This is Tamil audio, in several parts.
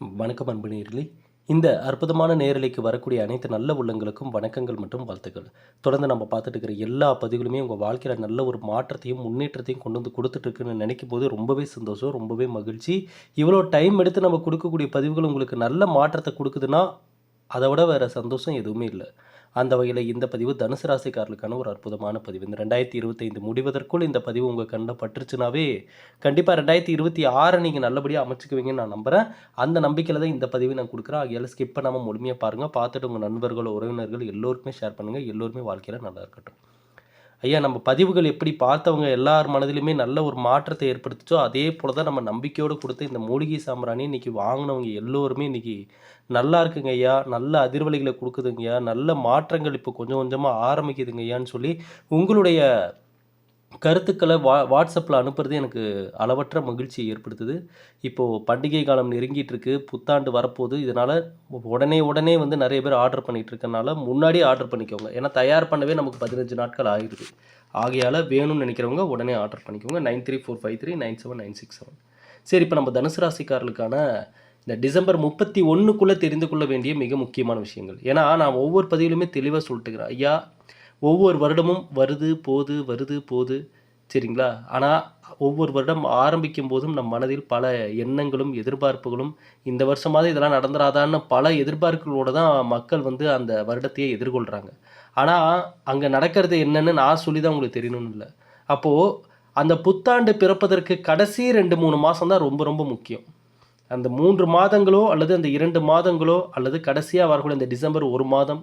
வணக்கம் அன்பு நேயர்களே இந்த அற்புதமான நேரலைக்கு வரக்கூடிய அனைத்து நல்ல உள்ளங்களுக்கும் வணக்கங்கள் மற்றும் வாழ்த்துக்கள். தொடர்ந்து நம்ம பார்த்துட்டு இருக்கிற எல்லா பதிவுகளுமே உங்கள் வாழ்க்கையில் நல்ல ஒரு மாற்றத்தையும் முன்னேற்றத்தையும் கொண்டு வந்து கொடுத்துட்ருக்குன்னு நினைக்கும் போது ரொம்பவே சந்தோஷம் ரொம்பவே மகிழ்ச்சி. இவ்வளோ டைம் எடுத்து நம்ம கொடுக்கக்கூடிய பதிவுகள் உங்களுக்கு நல்ல மாற்றத்தை கொடுக்குதுன்னா அதை விட வேறு சந்தோஷம் எதுவுமே இல்லை. அந்த வகையில் இந்த பதிவு தனுசு ராசிக்காரர்களுக்கான ஒரு அற்புதமான பதிவு. இந்த ரெண்டாயிரத்தி இருபத்தைந்து முடிவதற்குள் இந்த பதிவு உங்கள் கண்ணில் பட்டுருச்சுனாவே கண்டிப்பாக ரெண்டாயிரத்தி இருபத்தி ஆறை நீங்கள் நல்லபடியாக அமைச்சுக்குவீங்கன்னு நான் நம்புகிறேன் அந்த நம்பிக்கையில் தான் இந்த பதிவை நான் கொடுக்குறேன். ஆகையால் ஸ்கிப் பண்ணாமல் முழுமையாக பாருங்கள் பார்த்துட்டு உங்கள் நண்பர்கள் உறவினர்கள் எல்லோருக்குமே ஷேர் பண்ணுங்கள் எல்லோருமே வாழ்க்கையில் நல்லா இருக்கட்டும். ஐயா நம்ம பதிவுகள் எப்படி பார்த்தவங்க எல்லார் மனதிலுமே நல்ல ஒரு மாற்றத்தை ஏற்படுத்துச்சோ அதே போல தான் நம்ம நம்பிக்கையோடு கொடுத்து இந்த மூலிகை சாம்பிராணி இன்றைக்கி வாங்கினவங்க எல்லோருமே இன்னைக்கு நல்லா இருக்குங்க ஐயா. நல்ல அதிர்வலைகளை கொடுக்குதுங்க ஐயா. நல்ல மாற்றங்கள் இப்போ கொஞ்சம் கொஞ்சமாக ஆரம்பிக்குதுங்க ஐயான்னு சொல்லி உங்களுடைய கருத்துக்களை வா வாட்ஸ்அப்பில் அனுப்புறது எனக்கு அளவற்ற மகிழ்ச்சியை ஏற்படுத்துது. இப்போது பண்டிகை காலம் நெருங்கிட்டு இருக்கு புத்தாண்டு வரப்போகுது. இதனால் உடனே உடனே வந்து நிறைய பேர் ஆர்டர் பண்ணிட்டு இருக்கனால முன்னாடியே ஆர்டர் பண்ணிக்கோங்க. ஏன்னா தயார் பண்ணவே நமக்கு பதினஞ்சு நாட்கள் ஆகிடுது ஆகையால் வேணும்னு நினைக்கிறவங்க உடனே ஆர்டர் பண்ணிக்கோங்க. Nine three four five three nine seven nine six seven. சரி இப்போ நம்ம தனுசு ராசிக்காரர்களுக்கான இந்த டிசம்பர் முப்பத்தி ஒன்றுக்குள்ளே தெரிந்து கொள்ள வேண்டிய மிக முக்கியமான விஷயங்கள். ஏன்னா நான் ஒவ்வொரு பதிவிலுமே தெளிவாக சொல்லிட்டுக்கிறேன். ஐயா ஒவ்வொரு வருடமும் வருது போது வருது போது. சரிங்களா? ஆனால் ஒவ்வொரு வருடம் ஆரம்பிக்கும் போதும் நம் மனதில் பல எண்ணங்களும் எதிர்பார்ப்புகளும் இந்த வருஷமாவது இதெல்லாம் நடந்துராதான்னு பல எதிர்பார்ப்புகளோடு தான் மக்கள் வந்து அந்த வருடத்தையே எதிர்கொள்கிறாங்க ஆனால் அங்கே நடக்கிறது என்னன்னு நான் சொல்லி தான் உங்களுக்கு தெரியணும்னு இல்லை. அப்போது அந்த புத்தாண்டு பிறப்பதற்கு கடைசி ரெண்டு மூணு மாதம் தான் ரொம்ப ரொம்ப முக்கியம். அந்த மூன்று மாதங்களோ அல்லது அந்த இரண்டு மாதங்களோ அல்லது கடைசியாக வரக்கூடிய இந்த டிசம்பர் ஒரு மாதம்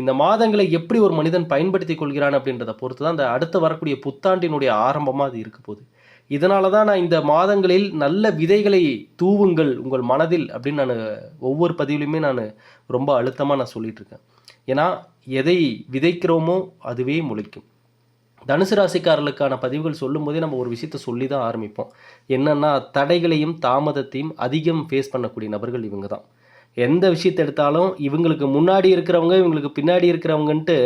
இந்த மாதங்களை எப்படி ஒரு மனிதன் பயன்படுத்தி கொள்கிறான் அப்படின்றத பொறுத்து தான் அந்த அடுத்து வரக்கூடிய புத்தாண்டினுடைய ஆரம்பமாக அது இருக்க போகுது. இதனால தான் நான் இந்த மாதங்களில் நல்ல விதைகளை தூவுங்கள் உங்கள் மனதில் அப்படின்னு நான் ஒவ்வொரு பதிவிலையுமே நான் ரொம்ப அழுத்தமாக நான் சொல்லிட்டு இருக்கேன். ஏன்னா எதை விதைக்கிறோமோ அதுவே முளைக்கும். தனுசு ராசிக்காரர்களுக்கான பதிவுகள் சொல்லும்போதே நம்ம ஒரு விஷயத்த சொல்லி தான் ஆரம்பிப்போம். என்னன்னா தடைகளையும் தாமதத்தையும் அதிகம் ஃபேஸ் பண்ணக்கூடிய நபர்கள் இவங்க தான். எந்த விஷயத்தை எடுத்தாலும் இவங்களுக்கு முன்னாடி இருக்கிறவங்க இவங்களுக்கு பின்னாடி இருக்கிறவங்கன்ட்டு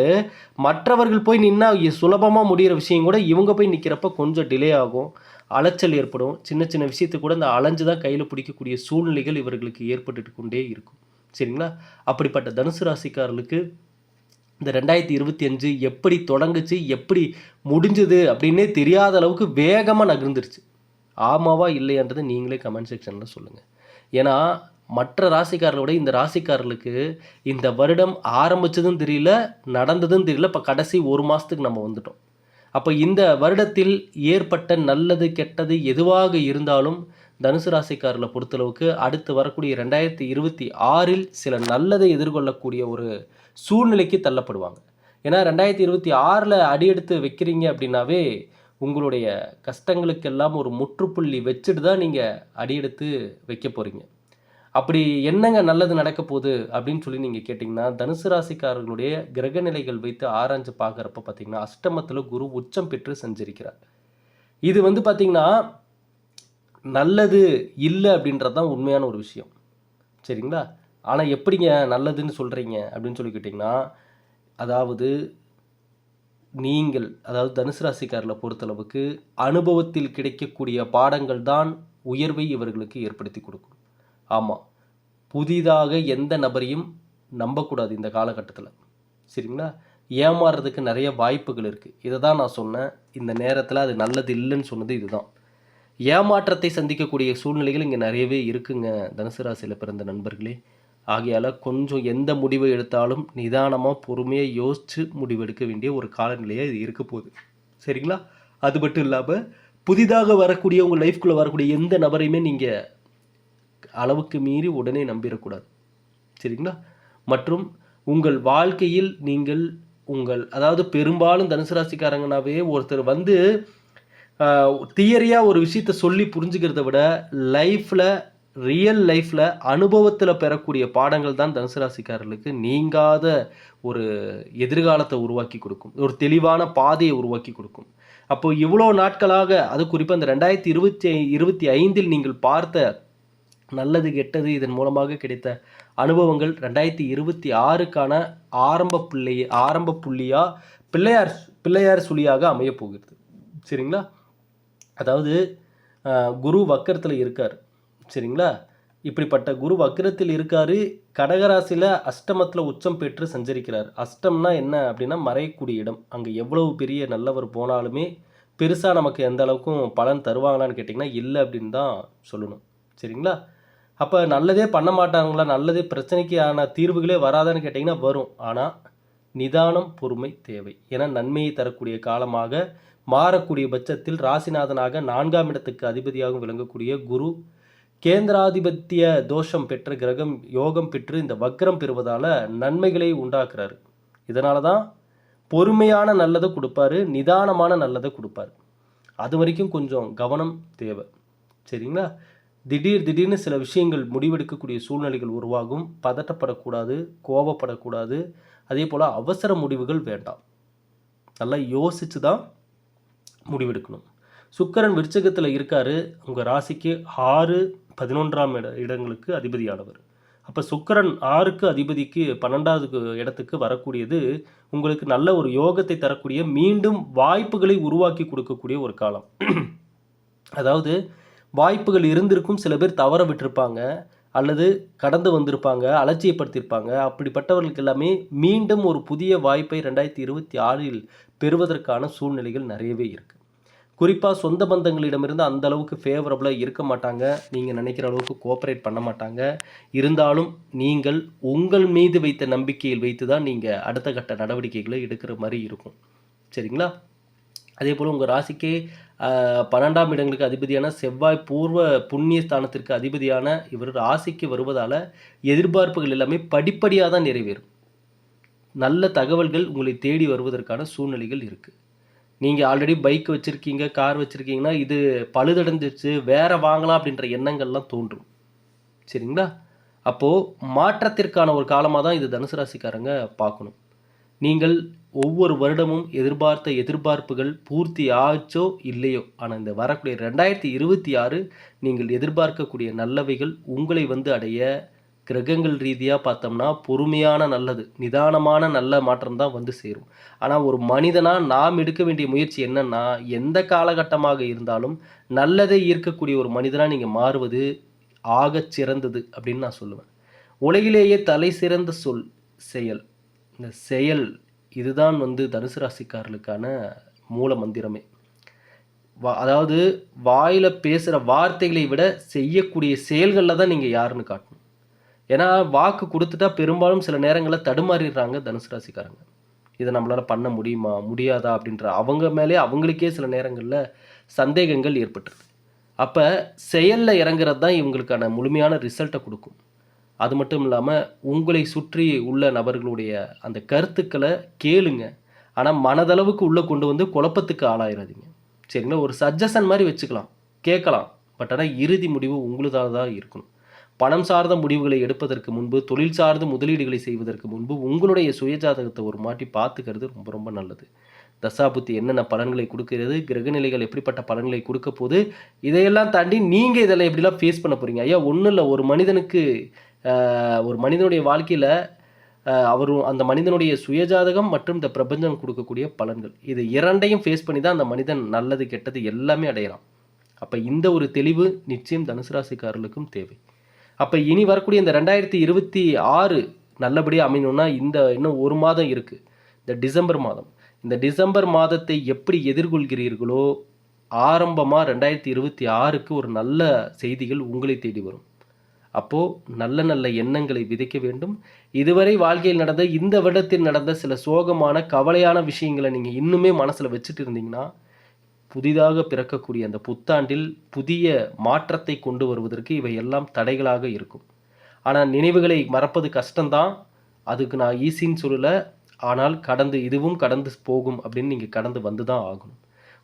மற்றவர்கள் போய் நின்னா சுலபமாக முடிகிற விஷயம் கூட இவங்க போய் நிற்கிறப்ப கொஞ்சம் டிலே ஆகும். அலைச்சல் ஏற்படும். சின்ன சின்ன விஷயத்தை கூட இந்த அலைஞ்சு தான் கையில் பிடிக்கக்கூடிய சூழ்நிலைகள் இவர்களுக்கு ஏற்பட்டுட்டு கொண்டே இருக்கும். சரிங்களா? அப்படிப்பட்ட தனுசு ராசிக்காரர்களுக்கு இந்த ரெண்டாயிரத்தி இருபத்தி அஞ்சு எப்படி தொடங்குச்சு எப்படி முடிஞ்சது அப்படின்னே தெரியாத அளவுக்கு வேகமாக நகர்ந்துருச்சு. ஆமாவா இல்லையான்றதை நீங்களே கமெண்ட் செக்ஷனில் சொல்லுங்கள் ஏன்னா மற்ற ராசிக்காரர்களோட இந்த ராசிக்காரர்களுக்கு இந்த வருடம் ஆரம்பிச்சதும் தெரியல நடந்ததும் தெரியல. இப்போ கடைசி ஒரு மாதத்துக்கு நம்ம வந்துட்டோம். அப்போ இந்த வருடத்தில் ஏற்பட்ட நல்லது கெட்டது எதுவாக இருந்தாலும் தனுசு ராசிக்காரர்களை பொறுத்தளவுக்கு அடுத்து வரக்கூடிய ரெண்டாயிரத்தி இருபத்தி ஆறில் சில நல்லதை எதிர்கொள்ளக்கூடிய ஒரு சூழ்நிலைக்கு தள்ளப்படுவாங்க. ஏன்னா ரெண்டாயிரத்தி இருபத்தி ஆறில் அடியெடுத்து வைக்கிறீங்க அப்படின்னாவே உங்களுடைய கஷ்டங்களுக்கெல்லாம் ஒரு முற்றுப்புள்ளி வச்சுட்டு தான் நீங்கள் அடியெடுத்து வைக்க போகிறீங்க அப்படி என்னங்க நல்லது நடக்க போகுது அப்படின்னு சொல்லி நீங்கள் கேட்டிங்கன்னா தனுசு ராசிக்காரர்களுடைய கிரக நிலைகள் வைத்து ஆராய்ஞ்சு பார்க்குறப்ப பார்த்தீங்கன்னா அஷ்டமத்தில் குரு உச்சம் பெற்று செஞ்சிருக்கிறார். இது வந்து பார்த்தீங்கன்னா நல்லது இல்லை அப்படின்றது தான் உண்மையான ஒரு விஷயம். சரிங்களா? ஆனால் எப்படிங்க நல்லதுன்னு சொல்கிறீங்க அப்படின்னு சொல்லி கேட்டிங்கன்னா அதாவது நீங்கள் அதாவது தனுசு ராசிக்காரில் பொறுத்தளவுக்கு அனுபவத்தில் கிடைக்கக்கூடிய பாடங்கள் தான் உயர்வை இவர்களுக்கு ஏற்படுத்தி கொடுக்கும். ஆமாம் புதிதாக எந்த நபரையும் நம்பக்கூடாது இந்த காலகட்டத்தில். சரிங்களா? ஏமாறுறதுக்கு நிறைய வாய்ப்புகள் இருக்குது இதை தான் நான் சொன்னேன். இந்த நேரத்தில் அது நல்லது இல்லைன்னு சொன்னது இதுதான். ஏமாற்றத்தை சந்திக்கக்கூடிய சூழ்நிலைகள் இங்கே நிறையவே இருக்குங்க தனுசு ராசியில் பிறந்த நண்பர்களே. ஆகையால் கொஞ்சம் எந்த முடிவை எடுத்தாலும் நிதானமாக பொறுமையாக யோசித்து முடிவெடுக்க வேண்டிய ஒரு காலநிலையாக இது இருக்க போகுது. சரிங்களா? அது மட்டும் இல்லாமல் புதிதாக வரக்கூடிய உங்கள் லைஃப்குள்ளே வரக்கூடிய எந்த நபரையுமே நீங்கள் அளவுக்கு மீறி உடனே நம்பிடக்கூடாது. சரிங்களா? மற்றும் உங்கள் வாழ்க்கையில் நீங்கள் உங்கள் அதாவது பெரும்பாலும் தனுசு ராசிக்காரங்கனாவே ஒருத்தர் வந்து தியரியாக ஒரு விஷயத்த சொல்லி புரிஞ்சுக்கிறத விட லைஃப்பில் ரியல் லைஃப்பில் அனுபவத்தில் பெறக்கூடிய பாடங்கள் தான் தனுசு ராசிக்காரர்களுக்கு நீங்காத ஒரு எதிர்காலத்தை உருவாக்கி கொடுக்கும். ஒரு தெளிவான பாதையை உருவாக்கி கொடுக்கும். அப்போது இவ்வளோ நாட்களாக அது குறிப்பாக இந்த ரெண்டாயிரத்தி இருபத்தி இருபத்தி ஐந்தில் நீங்கள் பார்த்த நல்லது கெட்டது இதன் மூலமாக கிடைத்த அனுபவங்கள் ரெண்டாயிரத்தி இருபத்தி ஆறுக்கான ஆரம்ப புள்ளி ஆரம்ப புள்ளியாக பிள்ளையார் பிள்ளையார் சுழியாக அமையப் போகிறது. சரிங்களா? அதாவது குரு வக்கரத்தில் இருக்கார். சரிங்களா? இப்படிப்பட்ட குரு வக்கரத்தில் இருக்கார் கடகராசியில் அஷ்டமத்தில் உச்சம் பெற்று சஞ்சரிக்கிறார். அஷ்டம்னா என்ன அப்படின்னா மறையக்கூடிய இடம். அங்கே எவ்வளவு பெரிய நல்லவர் போனாலுமே பெருசாக நமக்கு எந்த அளவுக்கும் பலன் தருவாங்களான்னு கேட்டிங்கன்னா இல்லை அப்படின்னு தான் சொல்லணும். சரிங்களா? அப்போ நல்லதே பண்ண மாட்டாங்களா? நல்லதே பிரச்சனைக்கு ஆன தீர்வுகளே வராதான்னு கேட்டிங்கன்னா வரும். ஆனால் நிதானம் பொறுமை தேவை ஏன்னா நன்மையை தரக்கூடிய காலமாக மாறக்கூடிய பட்சத்தில் ராசிநாதனாக நான்காம் இடத்துக்கு அதிபதியாகவும் விளங்கக்கூடிய குரு கேந்திராதிபத்திய தோஷம் பெற்ற கிரகம் யோகம் பெற்று இந்த வக்ரம் பெறுவதால் நன்மைகளை உண்டாக்குறாரு. இதனால தான் பொறுமையான நல்லதை கொடுப்பாரு நிதானமான நல்லதை கொடுப்பாரு. அது வரைக்கும் கொஞ்சம் கவனம் தேவை. சரிங்களா? திடீர் திடீர்னு சில விஷயங்கள் முடிவெடுக்கக்கூடிய சூழ்நிலைகள் உருவாகும். பதட்டப்படக்கூடாது கோபப்படக்கூடாது அதே போல் அவசர முடிவுகள் வேண்டாம். நல்லா யோசித்து தான் முடிவெடுக்கணும். சுக்கரன் விருச்சகத்தில் இருக்காரு. உங்கள் ராசிக்கு ஆறு பதினொன்றாம் இட இடங்களுக்கு அதிபதியானவர். அப்போ சுக்கரன் ஆறுக்கு அதிபதிக்கு பன்னெண்டாவது இடத்துக்கு வரக்கூடியது உங்களுக்கு நல்ல ஒரு யோகத்தை தரக்கூடிய மீண்டும் வாய்ப்புகளை உருவாக்கி கொடுக்கக்கூடிய ஒரு காலம். அதாவது வாய்ப்புகள் இருந்திருக்கும் சில பேர் தவற விட்டிருப்பாங்க அல்லது கடந்து வந்திருப்பாங்க அலட்சியப்படுத்தியிருப்பாங்க. அப்படிப்பட்டவர்களுக்கு எல்லாமே மீண்டும் ஒரு புதிய வாய்ப்பை ரெண்டாயிரத்தி இருபத்தி ஆறில் பெறுவதற்கான சூழ்நிலைகள் நிறையவே இருக்குது குறிப்பாக சொந்த பந்தங்களிடமிருந்து அந்த அளவுக்கு ஃபேவரபுளாக இருக்க மாட்டாங்க. நீங்கள் நினைக்கிற அளவுக்கு கோஆப்ரேட் பண்ண மாட்டாங்க. இருந்தாலும் நீங்கள் உங்கள் மீது வைத்த நம்பிக்கையில் வைத்து தான் நீங்கள் அடுத்த கட்ட நடவடிக்கைகளை எடுக்கிற மாதிரி இருக்கும். சரிங்களா? அதே போல் உங்கள் ராசிக்கே பன்னெண்டாம் இடங்களுக்கு அதிபதியான செவ்வாய் பூர்வ புண்ணிய ஸ்தானத்திற்கு அதிபதியான இவர் ராசிக்கு வருவதால் எதிர்பார்ப்புகள் எல்லாமே படிப்படியாக தான் நிறைவேறும். நல்ல தகவல்கள் உங்களை தேடி வருவதற்கான சூழ்நிலைகள் இருக்குது நீங்கள் ஆல்ரெடி பைக் வச்சுருக்கீங்க கார் வச்சுருக்கீங்கன்னா இது பழுதடைஞ்சிருச்சு வேற வாங்கலாம் அப்படின்ற எண்ணங்கள்லாம் தோன்றும். சரிங்களா? அப்போது மாற்றத்திற்கான ஒரு காலமாக தான் இது தனுசு ராசிக்காரங்க பார்க்கணும். நீங்கள் ஒவ்வொரு வருடமும் எதிர்பார்த்த எதிர்பார்ப்புகள் பூர்த்தி ஆச்சோ இல்லையோ? ஆனால் இந்த வரக்கூடிய ரெண்டாயிரத்தி இருபத்தி ஆறு நீங்கள் எதிர்பார்க்கக்கூடிய நல்லவைகள் உங்களை வந்து அடைய கிரகங்கள் ரீதியாக பார்த்தோம்னா பொறுமையான நல்லது நிதானமான நல்ல மாற்றம் தான் வந்து சேரும். ஆனால் ஒரு மனிதனாக நாம் எடுக்க வேண்டிய முயற்சி என்னன்னா எந்த காலகட்டமாக இருந்தாலும் நல்லதை ஈர்க்கக்கூடிய ஒரு மனிதனாக நீங்கள் மாறுவது ஆகச் சிறந்தது அப்படின்னு நான் சொல்லுவேன். உலகிலேயே தலை சிறந்த சொல் செயல். இந்த செயல் இதுதான் வந்து தனுசு ராசிக்காரர்களுக்கான மூல மந்திரமே. வா அதாவது வாயில் பேசுகிற வார்த்தைகளை விட செய்யக்கூடிய செயல்களில் தான் நீங்கள் யாருன்னு காட்டணும். ஏன்னா வாக்கு கொடுத்துட்டா பெரும்பாலும் சில நேரங்களில் தடுமாறிடுறாங்க தனுசு ராசிக்காரங்க. இதை நம்மளால் பண்ண முடியுமா முடியாதா அப்படின்ற அவங்க மேலே அவங்களுக்கே சில நேரங்களில் சந்தேகங்கள் ஏற்பட்டுருது. அப்போ செயலில் இறங்குறது தான் இவங்களுக்கான முழுமையான ரிசல்ட்டை கொடுக்கும். அது மட்டும் இல்லாமல் உங்களை சுற்றி உள்ள நபர்களுடைய அந்த கருத்துக்களை கேளுங்க. ஆனால் மனதளவுக்கு உள்ளே கொண்டு வந்து குழப்பத்துக்கு ஆளாயிராதீங்க. சரிங்களா? ஒரு சஜஷன் மாதிரி வச்சுக்கலாம். கேட்கலாம். பட் ஆனால் இறுதி முடிவு உங்களுதாக தான் இருக்கணும். பணம் சார்ந்த முடிவுகளை எடுப்பதற்கு முன்பு தொழில் சார்ந்த முதலீடுகளை செய்வதற்கு முன்பு உங்களுடைய சுயஜாதகத்தை ஒரு மாட்டி பார்த்துக்கிறது ரொம்ப ரொம்ப நல்லது. தசாபுத்தி என்னென்ன பலன்களை கொடுக்கிறது கிரகநிலைகள் எப்படிப்பட்ட பலன்களை கொடுக்க போது இதையெல்லாம் தாண்டி நீங்கள் இதெல்லாம் எப்படிலாம் ஃபேஸ் பண்ண போகிறீங்க ஐயா ஒன்றும் இல்லை ஒரு மனிதனுக்கு ஒரு மனிதனுடைய வாழ்க்கையில் அவர் அந்த மனிதனுடைய சுயஜாதகம் மற்றும் இந்த பிரபஞ்சம் கொடுக்கக்கூடிய பலன்கள். இது இரண்டையும் ஃபேஸ் பண்ணி தான் அந்த மனிதன் நல்லது கெட்டது எல்லாமே அடையலாம். அப்போ இந்த ஒரு தெளிவு நிச்சயம் தனுசு ராசிக்காரர்களுக்கும் தேவை. அப்போ இனி வரக்கூடிய இந்த ரெண்டாயிரத்தி இருபத்தி ஆறு நல்லபடியாக அமையணும்னா இந்த இன்னும் ஒரு மாதம் இருக்குது இந்த டிசம்பர் மாதம். இந்த டிசம்பர் மாதத்தை எப்படி எதிர்கொள்கிறீர்களோ ஆரம்பமாக ரெண்டாயிரத்தி இருபத்தி ஆறுக்கு ஒரு நல்ல செய்திகள் உங்களை தேடி வரும். அப்போது நல்ல நல்ல எண்ணங்களை விதைக்க வேண்டும். இதுவரை வாழ்க்கையில் நடந்த இந்த வருடத்தில் நடந்த சில சோகமான கவலையான விஷயங்களை நீங்கள் இன்னுமே மனசில் வச்சுட்டு இருந்தீங்கன்னா புதிதாக பிறக்கக்கூடிய அந்த புத்தாண்டில் புதிய மாற்றத்தை கொண்டு வருவதற்கு இவை எல்லாம் தடைகளாக இருக்கும். ஆனால் நினைவுகளை மறப்பது கஷ்டம்தான். அதுக்கு நான் ஈஸின்னு சொல்லலை. ஆனால் கடந்து இதுவும் கடந்து போகும் அப்படின்னு நீங்கள் கடந்து வந்து தான் ஆகணும்.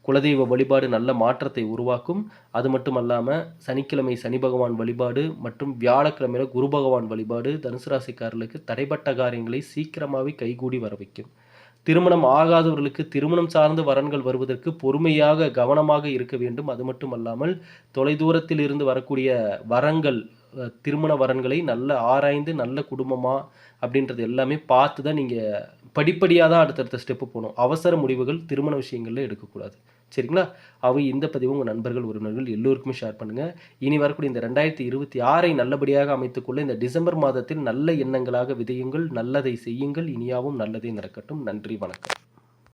குலதெய்வ வழிபாடு நல்ல மாற்றத்தை உருவாக்கும். அது மட்டும் அல்லாமல் சனிக்கிழமை சனி பகவான் வழிபாடு மற்றும் வியாழக்கிழமையில குரு பகவான் வழிபாடு தனுசு ராசிக்காரர்களுக்கு தடைப்பட்ட காரியங்களை சீக்கிரமாகவே கைகூடி வர வைக்கும். திருமணம் ஆகாதவர்களுக்கு திருமணம் சார்ந்த வரன்கள் வருவதற்கு பொறுமையாக கவனமாக இருக்க வேண்டும். அது மட்டும் அல்லாமல் தொலைதூரத்தில் இருந்து வரக்கூடிய வரங்கள் திருமண வரன்களை நல்ல ஆராய்ந்து நல்ல குடும்பமா அப்படின்றது எல்லாமே பார்த்து தான் நீங்கள் படிப்படியாக தான் அடுத்தடுத்த ஸ்டெப்பு போகணும். அவசர முடிவுகள் திருமண விஷயங்களில் எடுக்கக்கூடாது. சரிங்களா? அவை இந்த பதிவு உங்கள் நண்பர்கள் உறவினர்கள் எல்லோருக்குமே ஷேர் பண்ணுங்கள் இனி வரக்கூடிய இந்த ரெண்டாயிரத்தி இருபத்தி ஆறை நல்லபடியாக அமைத்துக்கொள்ள இந்த டிசம்பர் மாதத்தில் நல்ல எண்ணங்களாக விதையுங்கள் நல்லதை செய்யுங்கள். இனியாவும் நல்லதே நடக்கட்டும். நன்றி வணக்கம்.